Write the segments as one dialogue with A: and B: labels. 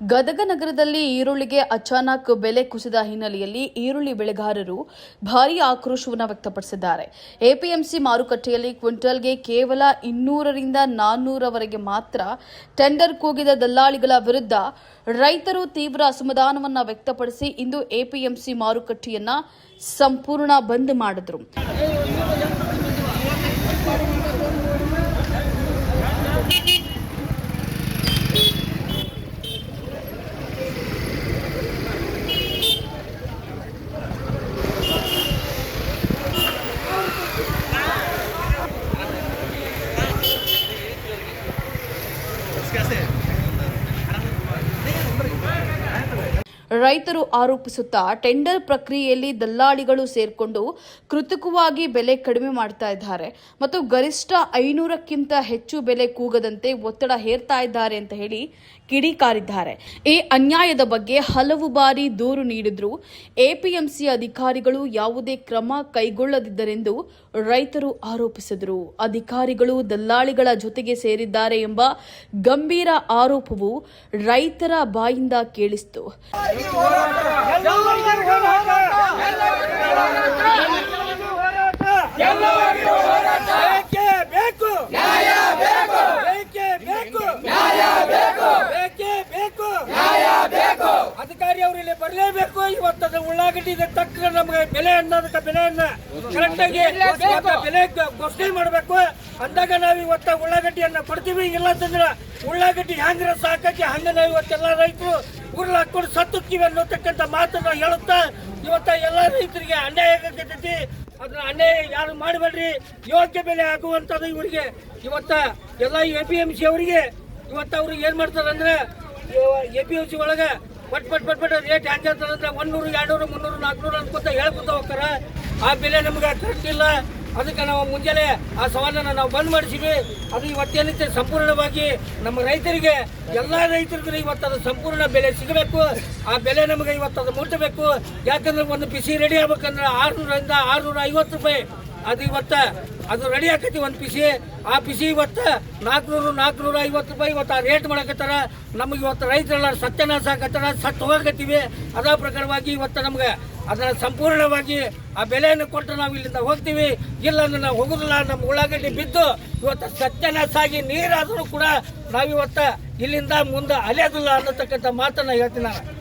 A: ಗದಗ ನಗರದಲ್ಲಿ ಈರುಳ್ಳಿಗೆ ಅಚಾನಕ್ ಬೆಲೆ ಕುಸಿದ ಹಿನ್ನೆಲೆಯಲ್ಲಿ ಈರುಳ್ಳಿ ಬೆಳೆಗಾರರು ಭಾರೀ ಆಕ್ರೋಶವನ್ನು ವ್ಯಕ್ತಪಡಿಸಿದ್ದಾರೆ. ಎಪಿಎಂಸಿ ಮಾರುಕಟ್ಟೆಯಲ್ಲಿ ಕ್ವಿಂಟಲ್ಗೆ ಕೇವಲ ಇನ್ನೂರರಿಂದ ನಾನ್ನೂರವರೆಗೆ ಮಾತ್ರ ಟೆಂಡರ್ ಕೂಗಿದ ದಲ್ಲಾಳಿಗಳ ವಿರುದ್ಧ ರೈತರು ತೀವ್ರ ಅಸಮಾಧಾನವನ್ನು ವ್ಯಕ್ತಪಡಿಸಿ ಇಂದು ಎಪಿಎಂಸಿ ಮಾರುಕಟ್ಟೆಯನ್ನ ಸಂಪೂರ್ಣ ಬಂದ್ ಮಾಡಿದ್ರು. ರೈತರು ಆರೋಪಿಸುತ್ತಾ ಟೆಂಡರ್ ಪ್ರಕ್ರಿಯೆಯಲ್ಲಿ ದಲ್ಲಾಳಿಗಳು ಸೇರ್ಕೊಂಡು ಕೃತಕವಾಗಿ ಬೆಲೆ ಕಡಿಮೆ ಮಾಡ್ತಾ ಇದ್ದಾರೆ. ಮತ್ತು ಗರಿಷ್ಠ ಐನೂರಕ್ಕಿಂತ ಹೆಚ್ಚು ಬೆಲೆ ಕೂಗದಂತೆ ಒತ್ತಡ ಹೇರ್ತಾ ಇದ್ದಾರೆ ಅಂತ ಹೇಳಿ ಕಿಡಿಕಾರಿದ್ದಾರೆ. ಈ ಅನ್ಯಾಯದ ಬಗ್ಗೆ ಹಲವು ಬಾರಿ ದೂರು ನೀಡಿದ್ರು ಎಪಿಎಂಸಿ ಅಧಿಕಾರಿಗಳು ಯಾವುದೇ ಕ್ರಮ ಕೈಗೊಳ್ಳದಿದ್ದರೆಂದು ರೈತರು ಆರೋಪಿಸಿದರು. ಅಧಿಕಾರಿಗಳು ದಲ್ಲಾಳಿಗಳ ಜೊತೆಗೆ ಸೇರಿದ್ದಾರೆ ಎಂಬ ಗಂಭೀರ ಆರೋಪವು ರೈತರ ಬಾಯಿಂದ ಕೇಳಿಸಿತು.
B: ಬರಲೇಬೇಕು ಇವತ್ತದ ಉಳ್ಳಾಗಡ್ಡಿಗೆ ತಕ್ಕ ನಮಗೆ ಬೆಲೆ ಅನ್ನೋದಕ್ಕೆ ಬೆಲೆಯನ್ನ ಕರೆಕ್ಟಾಗಿ ಬೆಲೆ ಘೋಷಣೆ ಮಾಡಬೇಕು. ಅಂದಾಗ ನಾವು ಇವತ್ತ ಉಳ್ಳಾಗಡ್ಡಿಯನ್ನ ಕೊಡ್ತೀವಿ ಇಲ್ಲ ಅಂತಂದ್ರೆ ಉಳ್ಳಾಗಡ್ಡಿ ಹ್ಯಾಂಗ್ರ ಸಾಕಕ್ಕೆ ಹಂಗ ನಾವು ಇವತ್ತೆಲ್ಲ ರೈತರು ಉರುಳು ಹಾಕೊಂಡು ಸತ್ತುತ್ತೀವಿ ಅನ್ನೋತಕ್ಕಂಥ ಮಾತನ್ನ ಹೇಳುತ್ತಾ ಇವತ್ತ ಎಲ್ಲ ರೈತರಿಗೆ ಅನ್ಯಾಯ ಆಗತೈತಿ ಅದನ್ನ ಅನ್ಯಾಯ ಯಾರು ಮಾಡಬೇಡ್ರಿ? ಯೋಗ್ಯ ಬೆಲೆ ಆಗುವಂಥದ್ದು ಇವರಿಗೆ. ಇವತ್ತ ಎಲ್ಲ ಎ ಪಿ ಎಂ ಸಿ ಅವರಿಗೆ ಇವತ್ತು ಅವ್ರಿಗೆ ಏನು ಮಾಡ್ತಾರೆ ಅಂದ್ರೆ ಎ ಪಿ ಎಂ ಸಿ ಒಳಗೆ ಪಟ್ ಪಟ್ ಪಟ್ ಪಟ್ ರೇಟ್ ಹೆಂಗೆ ಅಂತಂದ್ರೆ ಒಂದೂರು ಎರಡುನೂರು, ಮುನ್ನೂರು, ನಾಲ್ಕುನೂರು ಅನ್ಕೊಂತ ಹೇಳ್ಕೊತ ಹೋಗ್ತಾರ. ಆ ಬೆಲೆ ನಮ್ಗೆ ಕರೆಕ್ಟ್ ಅದಕ್ಕೆ ನಾವು ಮುಂಜಾನೆ ಆ ಸವಾಲನ್ನು ನಾವು ಬಂದ್ ಮಾಡಿಸಿವಿ ಅದು ಇವತ್ತೇನೈತೆ ಸಂಪೂರ್ಣವಾಗಿ ನಮ್ಮ ರೈತರಿಗೆ, ಎಲ್ಲ ರೈತರಿಗೂ ಇವತ್ತು ಅದು ಸಂಪೂರ್ಣ ಬೆಲೆ ಸಿಗಬೇಕು. ಆ ಬೆಲೆ ನಮಗೆ ಇವತ್ತು ಅದು ಮುಟ್ಟಬೇಕು ಯಾಕಂದ್ರೆ ಒಂದು ಬಿಸಿ ರೆಡಿ ಆಗ್ಬೇಕಂದ್ರೆ ಆರುನೂರರಿಂದ ಆರುನೂರ ಐವತ್ತು ರೂಪಾಯಿ ಅದು ಇವತ್ತು ಅದು ರೆಡಿ ಆಕೈತಿ ಒಂದು ಪಿಸಿ ಆ ಪಿಸಿ ಇವತ್ತು ನಾಲ್ಕುನೂರು ನಾಲ್ಕುನೂರ ಐವತ್ತು ರೂಪಾಯಿ ಇವತ್ತು ಆ ರೇಟ್ ಮಾಡಕತ್ತಾರ ನಮಗೆ ಇವತ್ತು ರೈತರೆಲ್ಲ ಸತ್ಯನಾಶ ಆಗತ್ತಾರ ಸತ್ತು ಹೋಗತ್ತೀವಿ ಅದೇ ಪ್ರಕಾರವಾಗಿ ಇವತ್ತು ನಮ್ಗೆ ಅದನ್ನ ಸಂಪೂರ್ಣವಾಗಿ ಆ ಬೆಲೆಯನ್ನು ಕೊಟ್ಟು ನಾವು ಇಲ್ಲಿಂದ ಹೋಗ್ತೀವಿ ಇಲ್ಲ ಅಂದ್ರೆ ನಾವು ಹೋಗುದಿಲ್ಲ ನಮ್ಮ ಉಳ್ಳಾಗಡ್ಡಿ ಬಿದ್ದು ಇವತ್ತು ಸತ್ಯನಾಶ ಆಗಿ ನೀರಾದರೂ ಕೂಡ ನಾವಿವತ್ತ ಇಲ್ಲಿಂದ ಮುಂದೆ ಅಲೆಯೋದಿಲ್ಲ ಅನ್ನತಕ್ಕಂಥ ಮಾತನ್ನ ಹೇಳ್ತೀನಿ ನಾನು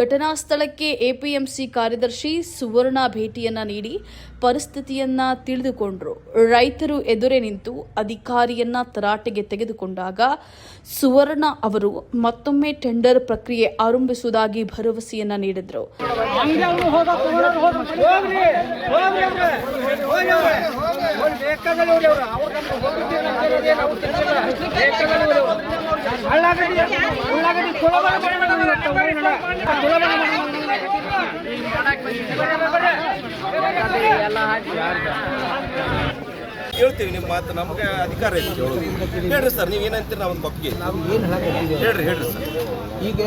A: ಘಟನಾ ಸ್ಥಳಕ್ಕೆ ಎಪಿಎಂಸಿ ಕಾರ್ಯದರ್ಶಿ ಸುವರ್ಣ ಭೇಟಿಯನ್ನ ನೀಡಿ ಪರಿಸ್ಥಿತಿಯನ್ನ ತಿಳಿದುಕೊಂಡರು. ರೈತರು ಎದುರೇ ನಿಂತು ಅಧಿಕಾರಿಯನ್ನ ತರಾಟೆಗೆ ತೆಗೆದುಕೊಂಡಾಗ ಸುವರ್ಣ ಅವರು ಮತ್ತೊಮ್ಮೆ ಟೆಂಡರ್ ಪ್ರಕ್ರಿಯೆ ಆರಂಭಿಸುವುದಾಗಿ ಭರವಸೆಯನ್ನ ನೀಡಿದ್ರು.
C: ಹೇಳ್ತೀವಿ ನಿಮ್ಮ ಮಾತು, ನಮಗೆ ಅಧಿಕಾರ ಐತಿ. ಹೇಳ್ರಿ ಸರ್ ನೀವು ಏನಂತೀರಿ ನಾವು ಒಂದು
D: ಹೇಳಕತ್ತೀವಿ
C: ಹೇಳ್ರಿ ಹೇಳ್ರಿ ಸರ್
D: ಈಗ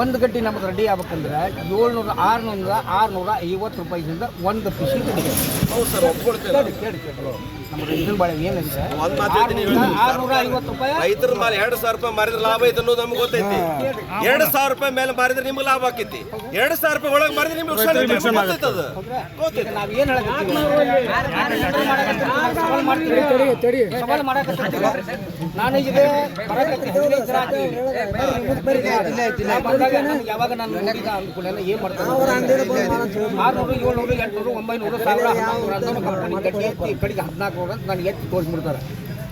D: ಒಂದು ಗಟ್ಟಿ ನಮ್ಗೆ ರೆಡಿ ಆಗ್ಬೇಕಂದ್ರೆ ಏಳ್ನೂರ ಆರುನೂರ ಆರುನೂರ ಐವತ್ತು ರೂಪಾಯಿದಿಂದ ಒಂದು ಪಿಸಿ ಗಡ್ಡಿ
C: ಹೌದು ಸರ್ ಒಪ್ಕೊಳ್ತೇವೆ
D: ಕೇಳಿ ಕೇಳಿ ಕೇಳಿ ನಮ್ಮ ರೈತನ ಬಾಳೆ ಏನಂದ್ರೆ
C: ಮಾತು ಹೇಳ್ತೀನಿ
D: ಆರುನೂರ ಐವತ್ತು ರೂಪಾಯಿ
C: ರೈತರ ಮೇಲೆ ಎರಡು ಸಾವಿರ ರೂಪಾಯಿ ಮಾರಿದ್ರೆ ಲಾಭ ಐತೆ ಅನ್ನೋದು ನಮ್ಗೆ ಗೊತ್ತೈತಿ ಎರಡು ಸಾವಿರ ರೂಪಾಯಿ ಮೇಲೆ ಮಾರಿದ್ರೆ ನಿಮ್ಗೆ ಲಾಭ ಆಕೈತಿ ಎರಡು ಸಾವಿರ ರೂಪಾಯಿ ಒಳಗೆ ಮಾರಿದ್ರೆ ನಿಮ್ಗೆ. ಗೊತ್ತೈತೆ ಅದು ಗೊತ್ತೈತಿ
D: ನಾವು ಏನು ಸವಾಲ್ ನಾನು ಯಾವಾಗ ನಾನು ನೋಡಿದ ಅಂದ್ಕೊಳ್ಳೆಲ್ಲ ಏನ್ ಮಾಡ್ತಾರೆ? ಆರುನೂರು ಏಳ್ನೂರು ಎಂಟುನೂರು ಒಂಬೈನೂರು ಸಾವಿರ ಹನ್ನೊಂದು ಅಂತ ಕಂಪನಿ ಗಟ್ಟಿ ಎತ್ತಿ ಕಡೆಗೆ ಹದಿನಾಲ್ಕು ನೂರು ಅಂತ ನನಗೆ ಎತ್ತಿ ತೋರಿಸ್ಬಿಡ್ತಾರೆ.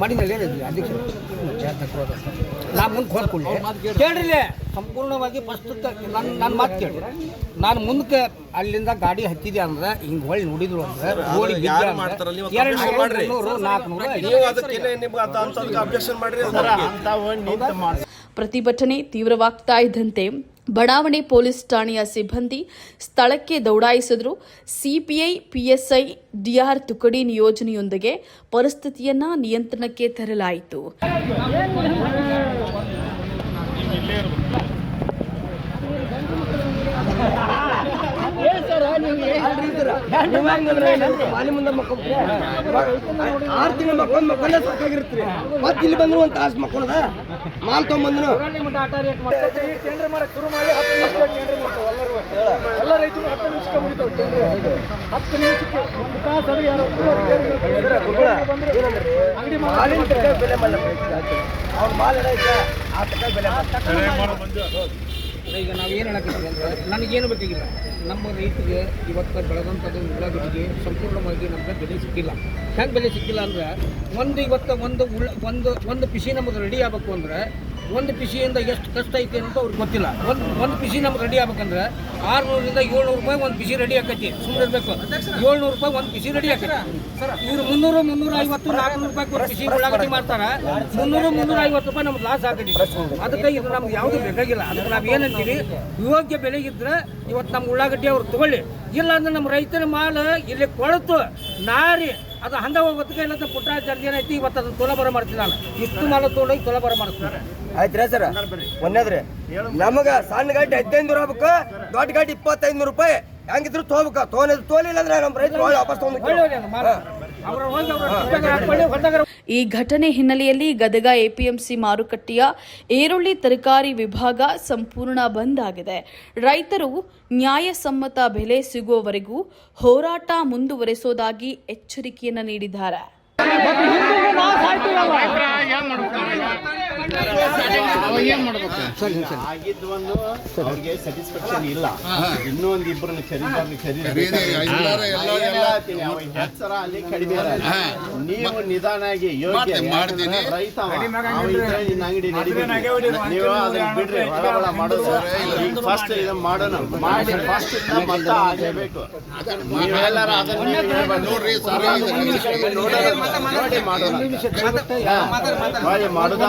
D: ಮಾಡಿನಲ್ಲಿ ಅಧ್ಯಕ್ಷರು ನಾ ಮುಂದೆ ಕೇಳ್ರಿ. ಸಂಪೂರ್ಣವಾಗಿ ಫಸ್ಟ್ ನನ್ನ ನನ್ನ ಮಾತು ಕೇಳಿ ನಾನು ಮುಂದಕ್ಕೆ ಅಲ್ಲಿಂದ ಗಾಡಿ ಹತ್ತಿದೆ ಅಂದ್ರೆ ಹಿಂಗೆ ಹೊಳ್ಳಿ ನೋಡಿದ್ರು ಅಂದ್ರೆ
C: ಓಡಿ
D: ಎರಡು ನೂರು,
C: ಅಬ್ಜೆಕ್ಷನ್ ಮಾಡ್ರಿ.
A: ಪ್ರತಿಭಟನೆ ತೀವ್ರವಾಗ್ತಾ ಇದ್ದಂತೆ ಬಡಾವಣೆ ಪೊಲೀಸ್ ಠಾಣೆಯ ಸಿಬ್ಬಂದಿ ಸ್ಥಳಕ್ಕೆ ದೌಡಾಯಿಸಿದ್ರು. ಸಿಪಿಐ, ಪಿಎಸ್ಐ, ಡಿಆರ್ ತುಕಡಿ ನಿಯೋಜನೆಯೊಂದಿಗೆ ಪರಿಸ್ಥಿತಿಯನ್ನ ನಿಯಂತ್ರಣಕ್ಕೆ ತರಲಾಯಿತು
D: ಏನ್ ಸರ್ ನೀವು ಹೇಳ್ರಿ ನೀವು ಹಂಗಂದ್ರೆ ಏನಂದ್ರೆ ಮಾಲಿ ಮುಂದೆ ಮಕ್ಕೊಂಡ್ರೆ ಆರು ತಿಂಗಳು ಮಕ್ಕೊಂಡ್ ಮಕ್ಕೊಂಡೇ ಸಾಕಾಗಿರ್ತೀರಿ. ಮತ್ತೆ ಇಲ್ಲಿ ಬಂದ್ರು ಒಂದು ತಾಸು ಮಕ್ಕೊಂಡ ಮಾಲ್ ತೊಗೊಂಬಂದ್ರು
E: ಟೆಂಡರ್ ಮಾಡಕ್ ಶುರು ಮಾಡಿ ಹತ್ತು ನಿಮಿಷ ಟೆಂಡರ್ ಮಾಡ್ತಾವ ಎಲ್ಲರೂ ಎಲ್ಲ ರೈತರು ಹತ್ತು ನಿಮಿಷಕ್ಕೆ ಮುಗಿತಾವ ಟೆಂಡರ್ ಹತ್ತು ನಿಮಿಷಕ್ಕೆ ಒಂದು ತಾಸು ಅದು ಯಾರು ಅಂಗಡಿ
D: ಮಾಲಿನ ಬೆಲೆ ಮಾಲ ಅವ್ರ ಮಾಲ್ ಐತೆ ಆ ತಕ್ಕ ಬೆಲೆ
B: ಈಗ ನಾವು ಏನು ಹೇಳಕತ್ತೀವಿ ಅಂದ್ರೆ ನನಗೇನು ಬೇಕಾಗಿಲ್ಲ. ನಮ್ಮ ರೈತರಿಗೆ ಇವತ್ತು ಬೆಳೆದಂಥದ್ದು ಉಳ್ಳಾಗಡ್ಡಿಗೆ ಸಂಪೂರ್ಣವಾಗಿ ನಮಗೆ ಬೆಲೆ ಸಿಕ್ಕಿಲ್ಲ. ಹೆಂಗೆ ಬೆಲೆ ಸಿಕ್ಕಿಲ್ಲ ಅಂದ್ರೆ ಒಂದು ಇವತ್ತು ಒಂದು ಉಳ್ಳ ಒಂದು ಒಂದು ಪಿಸಿ ನಮಗೆ ರೆಡಿ ಆಗಬೇಕು ಅಂದ್ರೆ ಒಂದು ಪಿಸಿಯಿಂದ ಎಷ್ಟು ಕಷ್ಟ ಐತಿ ಅಂತ ಅವ್ರಿಗೆ ಗೊತ್ತಿಲ್ಲ. ಒಂದು ಒಂದು ಪಿಸಿ ನಮ್ಗೆ ರೆಡಿ ಆಗ್ಬೇಕಂದ್ರೆ ಆರುನೂರಿಂದ ಏಳ್ನೂರು ರೂಪಾಯಿ ಒಂದು ಪಿಸಿ ರೆಡಿ ಆಕೈತಿ. ಸುಮ್ಮನೆ ಇರಬೇಕು. ಏಳ್ನೂರು ರೂಪಾಯಿ ಒಂದು ಪಿಸಿ ರೆಡಿ ಆಕೈತಿ. ಇವರು ಮುನ್ನೂರು, ಮುನ್ನೂರ ಐವತ್ತು, ನಾಲ್ಕುನೂರು ರೂಪಾಯಿ ಒಂದು ಪಿಸಿ ಉಳ್ಳಾಗಡ್ಡಿ ಮಾಡ್ತಾರೆ. ಮುನ್ನೂರು, ಮುನ್ನೂರ ಐವತ್ತು ರೂಪಾಯಿ ನಮ್ಗೆ ಲಾಸ್ ಆಗೈತಿ. ಅದಕ್ಕೆ ಇದು ನಮ್ಗೆ ಯಾವುದು ಬೇಕಾಗಿಲ್ಲ. ಅದಕ್ಕೆ ನಾವು ಏನಂತೀವಿ? ಯೋಗ್ಯ ಬೆಲೆಗಿದ್ರೆ ಇವತ್ತು ನಮ್ಮ ಉಳ್ಳಾಗಡ್ಡಿ ಅವ್ರು ತಗೊಳ್ಳಿ. ಇಲ್ಲ ಅಂದ್ರೆ ನಮ್ಮ ರೈತರ ಮಾಲ ಇಲ್ಲಿ ಕೊಳತು, ನಾರಿ ಅದು ಹಂದ ಹೋಗೋದಕ್ಕೆ ಇಲ್ಲ ಪುಟ್ಟ ಐತಿ ಏನೈತಿ ಇವತ್ತು ಅದನ್ನ ತುಲಬರ ಮಾಡ್ತೀನಿ ನಾನು. ಇಷ್ಟು ಮಾಲ ತೊಗೊಂಡೋಗಿ ತುಲಬರ ಮಾಡ್ತೀನಿ.
D: ಆಯ್ತ್ರಾ ಸರ್. ಒಂದೇದ್ರಿ ನಮಗ ಸಣ್ಣ ಗಾಡಿ ಹದಿನೈದು ನೂರು ಆಗ್ಬೇಕು ದೊಡ್ಡ ಗಾಡಿ ಇಪ್ಪತ್ತೈದು ನೂರು ರೂಪಾಯಿ. ಹೆಂಗಿದ್ರು ತೋಬೇಕ ತೋಲಿಲ್ಲ ಅಂದ್ರೆ ನಮ್ಮ ರೈತರು ವಾಪಸ್ ತಗೊಂಡು
A: ಈ ಘಟನೆ ಹಿನ್ನೆಲೆಯಲ್ಲಿ ಗದಗ ಎಪಿಎಂಸಿ ಮಾರುಕಟ್ಟೆಯ ಈರುಳ್ಳಿ ತರಕಾರಿ ವಿಭಾಗ ಸಂಪೂರ್ಣ ಬಂದ್ ಆಗಿದೆ. ರೈತರು ನ್ಯಾಯಸಮ್ಮತ ಬೆಲೆ ಸಿಗುವವರೆಗೂ ಹೋರಾಟ ಮುಂದುವರೆಸೋದಾಗಿ ಎಚ್ಚರಿಕೆಯನ್ನು ನೀಡಿದ್ದಾರೆ.
F: ಆಗಿದ್ದು ಒಂದು ಅವ್ರಿಗೆ ಸ್ಯಾಟಿಸ್ಫ್ಯಾಕ್ಷನ್ ಇಲ್ಲ. ಇನ್ನೂ ಒಂದು ಇಬ್ಬರನ್ನ ಖರೀದಿ ಖರೀದಿ ಸರ ಅಲ್ಲಿ ಕಡಿಮೆ. ನೀವು ನಿಧಾನಾಗಿ ಯೋಗ್ಯ.
G: ಮಾಡ್ತೀನಿ.
F: ರೈತ ಅಂಗಡಿ. ನೀವು ಅದನ್ನ ಬಿಡ್ರಿ ಹೊಳ ಹೊಳ ಮಾಡೋದು. ಈಗ ಫಸ್ಟ್ ಇದನ್ನ ಮಾಡೋಣ. ಮಾಡಿ ಫಸ್ಟ್ ಮತ್ತೆ ಆಗಲೇಬೇಕು ನೀವೆಲ್ಲರ ಅದನ್ನ
G: ನೋಡ್ರಿ ಸರ್.
F: ನೋಡೋಣ. ನೋಡಿ ಮಾಡೋಣ. ಮಾಡಿ ಮಾಡುದ.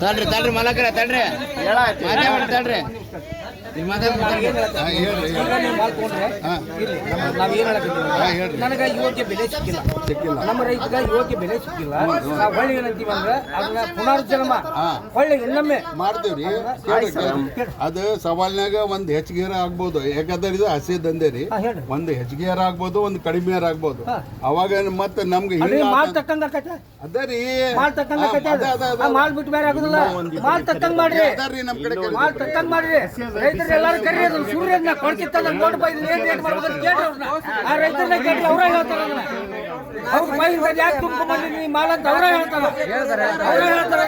H: ತಡ್ರಿ ತಡ್ರಿ ಮಲಕ್ರೆ ತಡ್ರಿ. ತಡ್ರಿ
B: ನನಗೆ ಯೋಗ್ಯ ಬೆಲೆ ಸಿಕ್ಕಿಲ್ಲ. ನಮ್ಮ ರೈತಗ ಯೋಗ್ಯ ಬೆಲೆ ಸಿಕ್ಕಿಲ್ಲ. ನಾವು ಹೊಳ್ಳಿ ಏನಂತೀವಿ ಅಂದ್ರೆ ಅದನ್ನ ಪುನರ್ಜನ್ಮ. ಹೊಳ್ಳಿ ಇನ್ನೊಮ್ಮೆ.
G: ಮಾಡ್ತೀವ್ರಿ. ಅದು ಸವಾಲ್ನಾಗ ಒಂದ್ ಹೆಚ್ಚಿಗೆರ ಆಗ್ಬೋದು. ಯಾಕಂದ್ರೆ ಇದು ಹಸಿ ದಂಧೆ ರೀ ಒಂದು ಹೆಚ್ಚಿಗೆರ ಆಗ್ಬೋದು ಒಂದ್ ಕಡಿಮೆ ಆಗ್ಬೋದು. ಅವಾಗ ಮತ್ತೆ ನಮ್ಗೆ
B: ತಕ್ಕಂಗ ಆಕೈತೆ
G: ಅದ ರೀ.
B: ಮಾಲ್ ತಕ್ಕಂಗ
G: ಹಾ,
B: ಆಕೈತೆ
G: ಅದ, ಅದ, ಅದ.
B: ಆ ಮಾಲ್ ಬಿಟ್ಟು ಬೇರೆ ಆಗುದಿಲ್ಲ. ಮಾಡ್ತಕ್ಕಂಗ್ ಮಾಡ್ರಿ. ಮಾಡ್ರಿ. ರೈತರು ಎಲ್ಲಾರು ಕರಿ ಅದನ್ನ ಸೂರ್ಯನ ಕೊಡ್ಕಿತ್ತಲ್ಲ ನೋಡಿ ಬೈದು ಏನ್ ರೇಟ್ ಮಾಡ್ಬೋದು ಕೇಳಿ ಅವ್ರನ್ನ. ಆ ರೈತರನ್ನ ಕೇಳಿ ಅವ್ರ ಹೇಳ್ತಾರ ಅದನ್ನ. ಅವ್ರ ಬೈ ಯಾಕೆ ತುಂಬ ಬಂದಿ ನೀ ಮಾಲ ಅಂತ ಅವ್ರ ಹೇಳ್ತಾರ. ಅವ್ರು ಹೇಳ್ತಾರೆ.